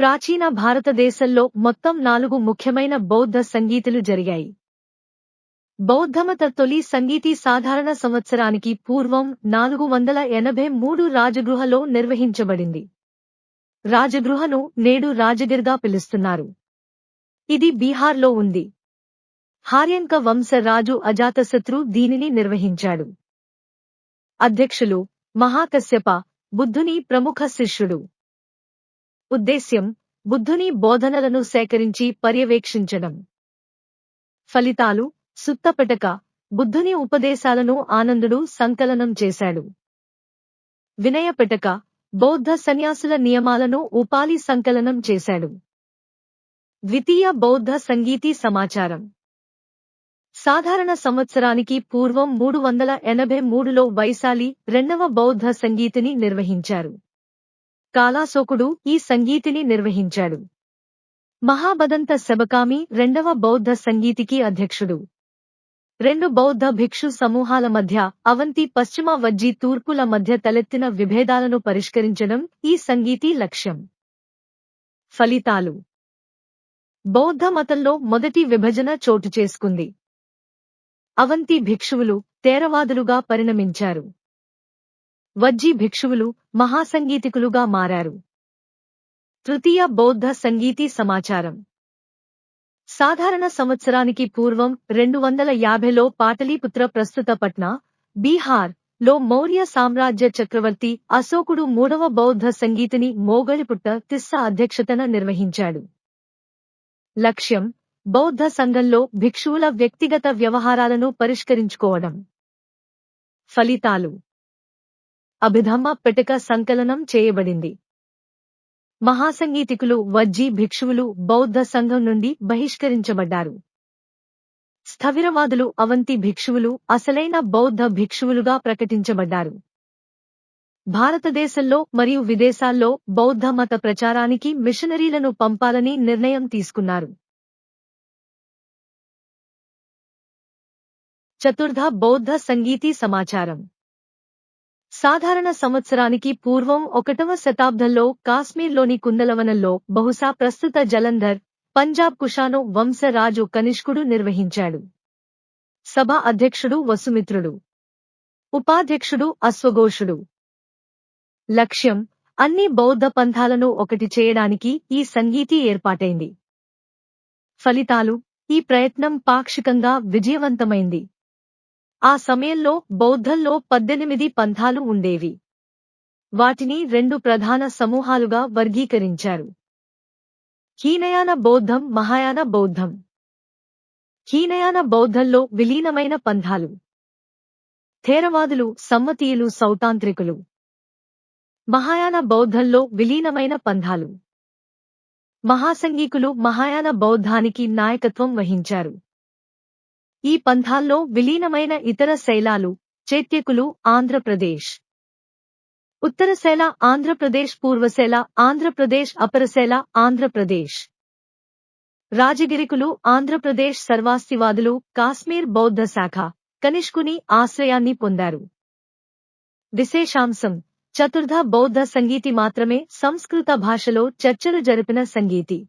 ప్రాచీన భారతదేశంలో మొత్తం నాలుగు ముఖ్యమైన బౌద్ధ సంగీతులు జరిగాయి. బౌద్ధమత తొలి సంగీతి సాధారణ సంవత్సరానికి పూర్వం నాలుగు వందల ఎనభై మూడు రాజగృహలో నిర్వహించబడింది. రాజగృహను నేడు రాజగిర్గా పిలుస్తున్నారు. ఇది బీహార్లో ఉంది. హార్యంక వంశ రాజు అజాతశత్రు దీనిని నిర్వహించాడు. అధ్యక్షులు మహాకశ్యప బుద్ధుని ప్రముఖ శిష్యుడు. ఉద్దేశ్యం బుద్ధుని బోధనలను సేకరించి పర్యవేక్షించడం. ఫలితాలు సుత్తపటక బుద్ధుని ఉపదేశాలను ఆనందుడు సంకలనం చేశాడు. వినయపెటక బౌద్ధ సన్యాసుల నియమాలను ఉపాలి సంకలనం చేశాడు. ద్వితీయ బౌద్ధ సంగీతి సమాచారం. సాధారణ సంవత్సరానికి పూర్వం మూడు వందల ఎనభై మూడులో వైశాలి రెండవ బౌద్ధ సంగీతిని నిర్వహించారు. కాలాశోకుడు ఈ సంగీతిని నిర్వహించాడు. మహాబదంత శబకామి రెండవ బౌద్ధ సంగీతికి అధ్యక్షుడు. రెండు బౌద్ధ భిక్షు సమూహాల మధ్య అవంతి పశ్చిమ వజ్జీ తూర్పుల మధ్య తలెత్తిన విభేదాలను పరిష్కరించడం ఈ సంగీతి లక్ష్యం. ఫలితాలు. బౌద్ధ మతంలో మొదటి విభజన చోటు చేసుకుంది. అవంతి భిక్షువులు తేరవాదులుగా పరిణమించారు. వజ్జీ భిక్షువులు మహాసంగీతికులుగా మారారు. తృతీయ బౌద్ధ సంగీతి సమాచారం. సాధారణ సంవత్సరానికి పూర్వం రెండు వందల యాభైలో పాటలీపుత్ర ప్రస్తుత పట్నా బీహార్లో మౌర్య సామ్రాజ్య చక్రవర్తి అశోకుడు మూడవ బౌద్ధ సంగీతిని మోగలిపుట్ట తిస్స అధ్యక్షతన నిర్వహించాడు. లక్ష్యం బౌద్ధ సంఘంలో భిక్షువుల వ్యక్తిగత వ్యవహారాలను పరిష్కరించుకోవడం. ఫలితాలు. అభిధమ్మ పెటక సంకలనం చేయబడింది. మహాసంగీతికులు వజ్జీ భిక్షువులు బౌద్ధ సంఘం నుండి బహిష్కరించబడ్డారు. స్థవిరవాదులు అవంతి భిక్షువులు అసలైన బౌద్ధ భిక్షువులుగా ప్రకటించబడ్డారు. భారతదేశంలో మరియు విదేశాల్లో బౌద్ధ మత ప్రచారానికి మిషనరీలను పంపాలని నిర్ణయం తీసుకున్నారు. చతుర్థ బౌద్ధ సంగీతి సమాచారం. సాధారణ సంవత్సరానికి పూర్వం ఒకటవ శతాబ్దంలో కాశ్మీర్లోని కుందలవనంలో బహుశా ప్రస్తుత జలంధర్ పంజాబ్ కుషాను వంశరాజు కనిష్కుడు నిర్వహించాడు. సభ అధ్యక్షుడు వసుమిత్రుడు. ఉపాధ్యక్షుడు అశ్వఘోషుడు. లక్ష్యం అన్ని బౌద్ధ పంథాలను ఒకటి చేయడానికి ఈ సంగీతి ఏర్పాటైంది. ఫలితాలు ఈ ప్రయత్నం పాక్షికంగా విజయవంతమైంది. ఆ సమయంలో బౌద్ధంలో పద్దెనిమిది పంథాలు ఉండేవి. వాటిని రెండు ప్రధాన సమూహాలుగా వర్గీకరించారు. హీనయాన బౌద్ధం మహాయాన బౌద్ధం. హీనయాన బౌద్ధంలో విలీనమైన పంథాలు. థేరవాదులు సమ్మతీయులు సౌతాంత్రికులు. మహాయాన బౌద్ధంలో విలీనమైన పంథాలు. మహాసంగీకులు మహాయాన బౌద్ధానికి నాయకత్వం వహించారు. ఈ పంథాల్లో విలీనమైన ఇతర శైలాలు చైత్యకులు ఆంధ్రప్రదేశ్. ఉత్తరశైల ఆంధ్రప్రదేశ్ పూర్వశైల ఆంధ్రప్రదేశ్ అపరశైల ఆంధ్రప్రదేశ్. రాజగిరికులు ఆంధ్రప్రదేశ్ సర్వాస్తివాదులు కాశ్మీర్ బౌద్ధ శాఖ కనిష్కుని ఆశ్రయాన్ని పొందారు. విశేషాంశం చతుర్థ బౌద్ధ సంగీతి మాత్రమే సంస్కృత భాషలో చర్చలు జరిపిన సంగీతి.